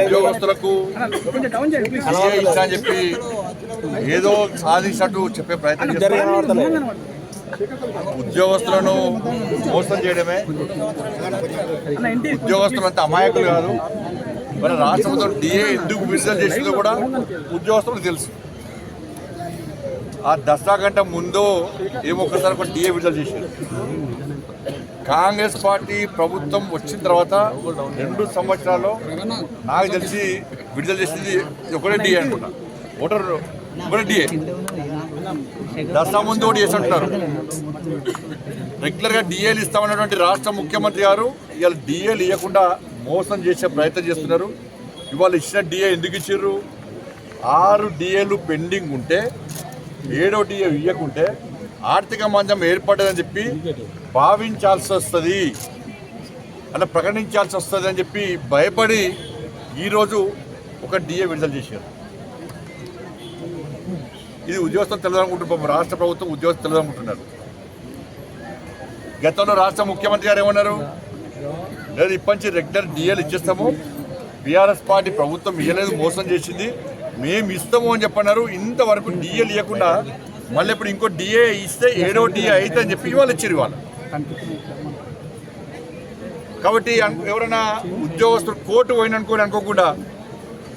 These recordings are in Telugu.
ఉద్యోగస్తులకు ఇచ్చా అని చెప్పి ఏదో సాధించినట్టు చెప్పే ప్రయత్నం ఉద్యోగస్తులను మోసం చేయడమే. ఉద్యోగస్తులు అంటే అమాయకులు కాదు. మరి రాష్ట్రంతో డిఏ ఎందుకు విడుదల చేసిందో కూడా ఉద్యోగస్తులకు తెలుసు. ఆ దసరా కంటే ముందు ఏమో ఒకసారి ఒక డిఏ విడుదల చేశారు. కాంగ్రెస్ పార్టీ ప్రభుత్వం వచ్చిన తర్వాత రెండు సంవత్సరాల్లో నాకు తెలిసి విడుదల చేసింది ఒకటే డిఏ అనుకుంటా. ఓటర్ ఒకటే డిఏ దసరా ముందు ఒకటి చేసి అంటున్నారు. రెగ్యులర్గా డిఏలు ఇస్తామన్నటువంటి రాష్ట్ర ముఖ్యమంత్రి గారు ఇవాళ డిఏలు ఇవ్వకుండా మోసం చేసే ప్రయత్నం చేస్తున్నారు. ఇవాళ ఇచ్చిన డిఏ ఎందుకు ఇచ్చారు? ఆరు డిఏలు పెండింగ్ ఉంటే ఏడో డిఏ ఇవ్వకుంటే ఆర్థిక మందం ఏర్పడదని చెప్పి భావించాల్సి వస్తుంది అలా ప్రకటించాల్సి వస్తుంది అని చెప్పి భయపడి ఈరోజు ఒక డిఏ విడుదల చేశారు. ఇది ఉద్యోగస్తులు తెలియదనుకుంటున్నారు రాష్ట్ర ప్రభుత్వం ఉద్యోగస్తులు తెలియదనుకుంటున్నారు గతంలో రాష్ట్ర ముఖ్యమంత్రి గారు ఏమన్నారు? లేదు ఇప్పటి నుంచి రెగ్యులర్ డిఏలు ఇచ్చేస్తాము. బీఆర్ఎస్ పార్టీ ప్రభుత్వం ఇవ్వలేదు మోసం చేసింది. మేము ఇస్తాము అని చెప్పన్నారు. ఇంతవరకు డిఏ లేకుండా మళ్ళీ ఇప్పుడు ఇంకో డిఏ ఇస్తే ఏడో డిఏ అయితే అని చెప్పి ఇవాళ ఇచ్చారు ఇవాళ. కాబట్టి ఎవరైనా ఉద్యోగస్తులు కోర్టు పోయిన అనుకోని అనుకోకుండా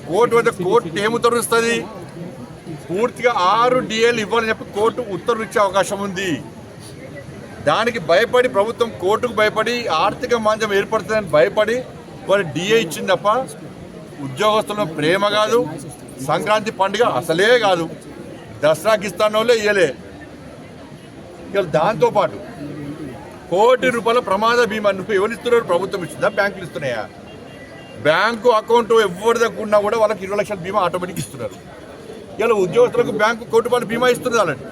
కోర్టు వద్ద కోర్టు ఏమి ఉత్తర్వు ఇస్తుంది? పూర్తిగా ఆరు డిఏలు ఇవ్వాలని చెప్పి కోర్టు ఉత్తర్వు ఇచ్చే అవకాశం ఉంది. దానికి భయపడి ప్రభుత్వం కోర్టుకు భయపడి ఆర్థిక మాంద్యం ఏర్పడుతుందని భయపడి వారు డిఏ ఇచ్చింది తప్ప ఉద్యోగస్తుల ప్రేమ కాదు. సంక్రాంతి పండుగ అసలే కాదు. దసరాకి ఇస్తానో ఇయ్యలే ఇక దాంతోపాటు కోటి రూపాయల ప్రమాద బీమా నువ్వు ఎవరు ఇస్తున్నారు ప్రభుత్వం ఇస్తుందా? బ్యాంకులు ఇస్తున్నాయా? బ్యాంకు అకౌంట్ ఎవరి దగ్గర ఉన్నా కూడా వాళ్ళకి ఇరవై లక్షల బీమా ఆటోమేటిక్ ఇస్తున్నారు. ఇలా ఉద్యోగస్తులకు బ్యాంకు కోటి రూపాయల బీమా ఇస్తుంది అలాంటి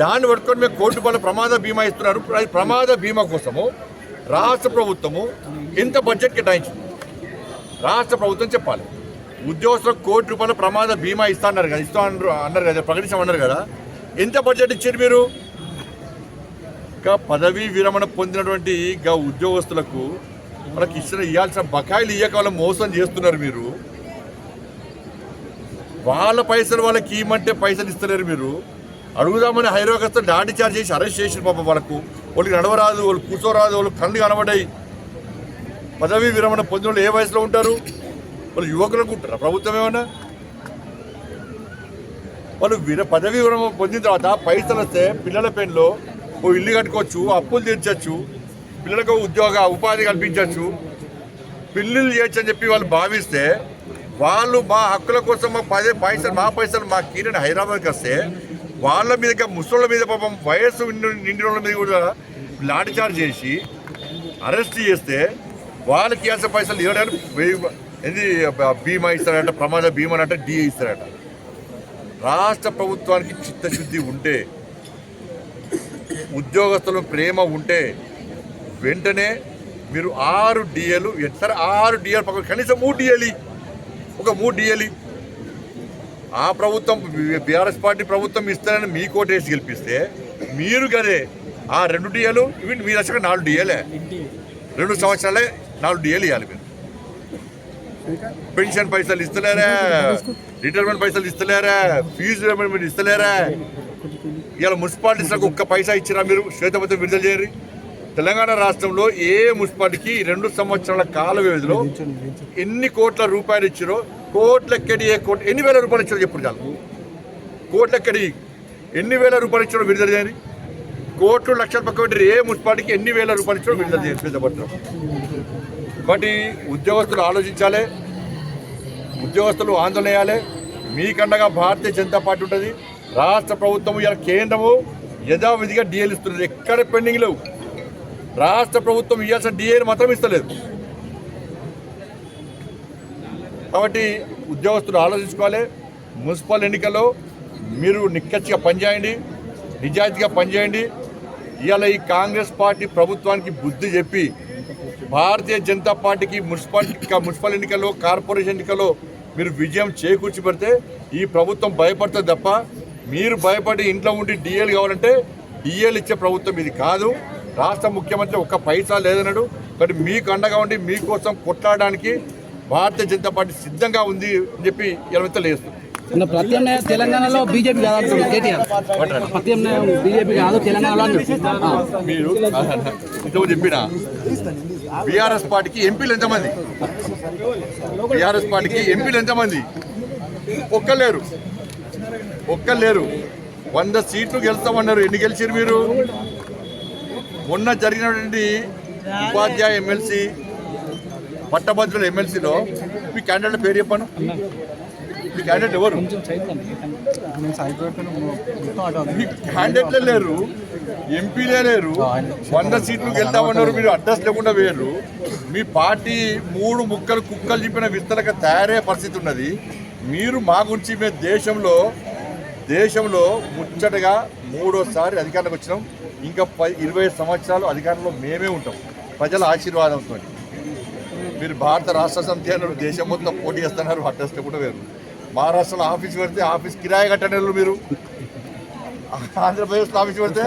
దాన్ని పట్టుకొని మేము కోటి రూపాయల ప్రమాద బీమా ఇస్తున్నారు. ప్రమాద బీమా కోసము రాష్ట్ర ప్రభుత్వము ఇంత బడ్జెట్ కేటాయించింది. రాష్ట్ర ప్రభుత్వం చెప్పాలి. ఉద్యోగస్తులకు కోటి రూపాయల ప్రమాద బీమా ఇస్తా అన్నారు కదా ఇస్తా అన్నారు అన్నారు కదా ప్రకటించమన్నారు కదా. ఎంత బడ్జెట్ ఇచ్చారు మీరు? ఇంకా పదవీ విరమణ పొందినటువంటి ఇంకా ఉద్యోగస్తులకు మనకి ఇచ్చిన ఇవ్వాల్సిన బకాయిలు ఇయ్యక వాళ్ళు మోసం చేస్తున్నారు మీరు. వాళ్ళ పైసలు వాళ్ళకి ఇవ్వమంటే పైసలు ఇస్తలేరు మీరు. అడుగుదామని హైదరాబాద్ వస్తే లాఠీ చార్జ్ చేసి అరెస్ట్ చేసిన పాప వాళ్ళకు. వాళ్ళకి నడవరాదు వాళ్ళు కూర్చోరాదు వాళ్ళు కళ్ళు కనబడాయి పదవీ విరమణ పొందిన వాళ్ళు ఏ వయసులో ఉంటారు? వాళ్ళు యువకులకు అనుకుంటారా? ప్రభుత్వం ఏమన్నా? వాళ్ళు విన పదవీ విరమణ పొందిన తర్వాత పైసలు వస్తే పిల్లల పెన్లో ఓ ఇల్లు కట్టుకోవచ్చు అప్పులు తీర్చచ్చు పిల్లలకు ఉద్యోగ ఉపాధి కల్పించవచ్చు పిల్లలు చేయొచ్చని చెప్పి వాళ్ళు భావిస్తే వాళ్ళు మా హక్కుల కోసం మా పదే పైసలు మా పైసలు మా కీరని హైదరాబాద్కి వస్తే వాళ్ళ మీద ముసళ్ళ మీద పాపం వయస్సు నిండిన వాళ్ళ మీద కూడా లాఠీ చార్జ్ చేసి అరెస్ట్ చేస్తే వాళ్ళకి ఇవ్వాల్సిన పైసలు ఇవ్వడానికి వెయ్యి- ఏంది బీమా ఇస్తారట ప్రమాద బీమా అంటే డిఏ ఇస్తారట. రాష్ట్ర ప్రభుత్వానికి చిత్తశుద్ధి ఉంటే ఉద్యోగస్తులు ప్రేమ ఉంటే వెంటనే మీరు ఆరు డిఏలు సరే ఆరు డిఏలు పక్కన కనీసం మూడు డిఏలి ఒక మూడు డిఏలి ఆ ప్రభుత్వం బీఆర్ఎస్ పార్టీ ప్రభుత్వం ఇస్తారని మీ కోటేసి గెలిపిస్తే మీరు గదే ఆ రెండు డిఏలు ఇవి మీ దశగా నాలుగు డిఏలే. రెండు సంవత్సరాలే నాలుగు డిఏలు ఇవ్వాలి మీరు. పెన్షన్ పైసలు ఇస్తలేరా రిటైర్మెంట్ పైసలు ఇస్తలేరా ఫీజు మీరు ఇస్తలేరా. ఇవాళ మున్సిపాలిటీస్లకు ఒక్క పైసా ఇచ్చినా మీరు? శ్వేతపత్రం విడుదల చేయరు తెలంగాణ రాష్ట్రంలో ఏ మున్సిపాలిటీకి రెండు సంవత్సరాల కాల వ్యవధిలో ఎన్ని కోట్ల రూపాయలు ఇచ్చారో కోట్లెక్కడి ఏ కోట్ ఎన్ని వేల రూపాయలు ఇచ్చారో చెప్పుడు చాలు. కోట్లెక్కడి ఎన్ని వేల రూపాయలు ఇచ్చారో విడుదల చేయని కోట్లు లక్షల పక్క ఏ మున్సిపాలిటీకి ఎన్ని వేల రూపాయలు ఇచ్చారో విడుదల చేయాలి శ్వేతపత్రం. ఒకటి ఉద్యోగస్తులు ఆలోచించాలి ఉద్యోగస్తులు ఆందోళన చేయాలి మీకండగా భారతీయ జనతా పార్టీ ఉంటుంది. రాష్ట్ర ప్రభుత్వం ఇలా కేంద్రము యథావిధిగా డిఏలు ఇస్తున్నారు ఎక్కడ పెండింగ్ లేవు. రాష్ట్ర ప్రభుత్వం ఇవ్వాల్సిన డిఏలు మాత్రం ఇస్తలేదు. కాబట్టి ఉద్యోగస్తులు ఆలోచించుకోవాలి. మున్సిపల్ ఎన్నికల్లో మీరు నిక్కచ్చిగా పనిచేయండి నిజాయితీగా పనిచేయండి. ఇవాళ ఈ కాంగ్రెస్ పార్టీ ప్రభుత్వానికి బుద్ధి చెప్పి భారతీయ జనతా పార్టీకి మున్సిపాలిటీ మున్సిపల్ ఎన్నికల్లో కార్పొరేషన్ ఎన్నికల్లో మీరు విజయం చేకూర్చి పెడితే ఈ ప్రభుత్వం భయపడుతుంది తప్ప మీరు భయపడి ఇంట్లో ఉండి డిఏలు కావాలంటే డిఏలు ఇచ్చే ప్రభుత్వం ఇది కాదు. రాష్ట్ర ముఖ్యమంత్రి ఒక్క పైసా లేదన్నాడు. కానీ మీకు అండగా ఉండి మీకోసం కొట్లాడడానికి భారతీయ జనతా పార్టీ సిద్ధంగా ఉంది అని చెప్పి అన్న ప్రత్యామ్నాయ తెలంగాణలో బీజేపీ కాదు ప్రత్యామ్నాయం బీజేపీ కాదు తెలంగాణలో. మీరు చెప్పిన? బీఆర్ఎస్ పార్టీకి ఎంపీలు ఎంతమంది? బీఆర్ఎస్ పార్టీకి ఎంపీలు ఎంతమంది? ఒక్కలేరు. ఒక్కలేరు. వంద సీట్లు గెలుస్తామన్నారు. ఎన్ని గెలిచారు మీరు? మొన్న జరిగినటువంటి ఉపాధ్యాయ ఎమ్మెల్సీ పట్టభద్రుల ఎమ్మెల్సీలో మీ క్యాండిడేట్ పేరు చెప్పాను క్యాండిడేట్ ఎవరు? క్యాండిడేట్లే లేరు ఎంపీలే లేరు వంద సీట్లు గెలుద్దామన్నారు మీరు అడ్రస్ లేకుండా వేయరు మీ పార్టీ మూడు ముక్కలు కుక్కలు చెప్పిన విస్తరక తయారయ్యే పరిస్థితి ఉన్నది. మీరు మా గురించి మేము దేశంలో దేశంలో ముచ్చటగా మూడోసారి అధికారంలోకి వచ్చినాం. ఇంకా పది ఇరవై సంవత్సరాలు అధికారంలో మేమే ఉంటాం ప్రజల ఆశీర్వాదంతో మీరు భారత రాష్ట్ర సమితి అన్నారు దేశం మొత్తం పోటీ చేస్తున్నారు అడ్రస్ కూడా వేరు మహారాష్ట్రలో ఆఫీస్ పెడితే ఆఫీస్ కిరాయి కట్టలేదు మీరు. ఆంధ్రప్రదేశ్లో ఆఫీస్ పెడితే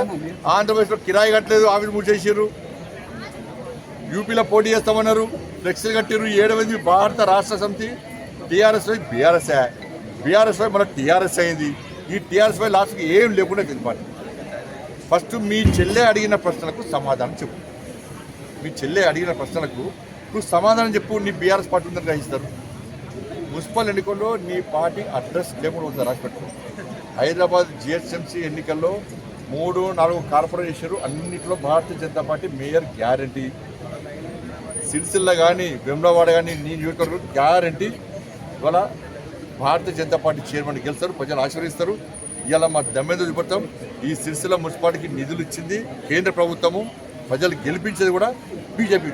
ఆంధ్రప్రదేశ్లో కిరాయి కట్టలేదు ఆఫీస్ మూసేసారు యూపీలో పోటీ చేస్తామన్నారు. ఫ్లెక్సీలు కట్టారు ఏడవది Bharat Rashtra Samithi. TRS why BRS BRS why మన టీఆర్ఎస్ అయింది. ఈ టీఆర్ఎస్ వై లాస్ట్కి ఏం లేకుండా తెలిపాలి ఫస్ట్ మీ చెల్లె అడిగిన ప్రశ్నలకు సమాధానం చెప్పు. మీ చెల్లె అడిగిన ప్రశ్నలకు నువ్వు సమాధానం చెప్పు. నీ బీఆర్ఎస్ పార్టీ ఉందని గ్రహిస్తారు. మున్సిపల్ ఎన్నికల్లో నీ పార్టీ అడ్రస్ లేకుండా ఉంది రాసిపెట్టుకో హైదరాబాద్ జిహెచ్ఎంసీ ఎన్నికల్లో మూడు నాలుగు కార్పొరేషన్లు అన్నింటిలో Bharatiya Janata Party mayor guarantee. Sircilla కానీ వెమ్లవాడ కానీ నీ నియోజకవర్గం గ్యారంటీ. ఇవాళ భారతీయ జనతా పార్టీ చైర్మన్ గెలుస్తారు ప్రజలు ఆశీర్వదిస్తారు. ఇవాళ మా దమ్మెందు చూపెడతాం ఈ సిరిసిల్ల మున్సిపాలిటీకి నిధులు ఇచ్చింది. కేంద్ర ప్రభుత్వము ప్రజలు గెలిపించేది కూడా బీజేపీ.